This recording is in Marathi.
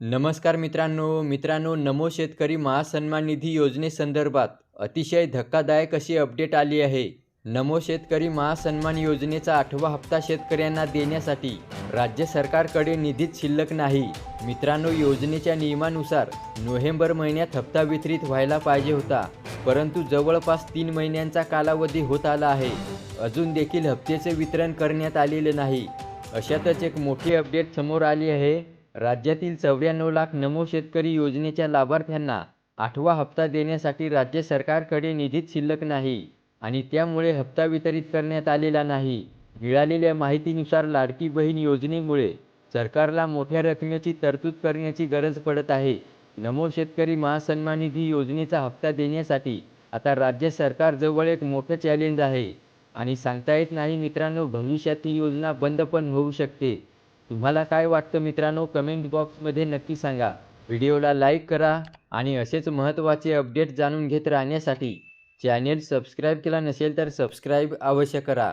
नमस्कार मित्रांनो. मित्रांनो नमो शेतकरी महासन्मान निधी योजनेसंदर्भात अतिशय धक्कादायक अशी अपडेट आली आहे. नमो शेतकरी महासन्मान योजनेचा आठवा हप्ता शेतकऱ्यांना देण्यासाठी राज्य सरकारकडे निधीच शिल्लक नाही. मित्रांनो योजनेच्या नियमानुसार नोव्हेंबर महिन्यात हप्ता वितरित व्हायला पाहिजे होता परंतु जवळपास तीन महिन्यांचा कालावधी होत आला आहे. अजून देखील हप्त्याचे वितरण करण्यात आलेले नाही. अशातच एक मोठी अपडेट समोर आली आहे. राज्यातील चौऱ्याण्णव लाख नमो शेतकरी योजनेच्या लाभार्थ्यांना आठवा हप्ता देण्यासाठी राज्य सरकारकडे निधीच शिल्लक नाही आणि त्यामुळे हप्ता वितरित करण्यात आलेला नाही. मिळालेल्या माहितीनुसार लाडकी बहीण योजनेमुळे सरकारला मोठ्या रकमेची तरतूद करण्याची गरज पडत आहे. नमो शेतकरी महासन्मान निधी योजनेचा हप्ता देण्यासाठी आता राज्य सरकारजवळ एक मोठं चॅलेंज आहे. आणि सांगता येत नाही मित्रांनो भविष्यात ही योजना बंद पण होऊ शकते. तुम्हाला काय वाटतं मित्रांनो कमेंट बॉक्समध्ये नक्की सांगा. व्हिडिओला लाईक करा आणि असेच महत्त्वाचे अपडेट जाणून घेत राहण्यासाठी चॅनेल सबस्क्राईब केला नसेल तर सबस्क्राईब अवश्य करा.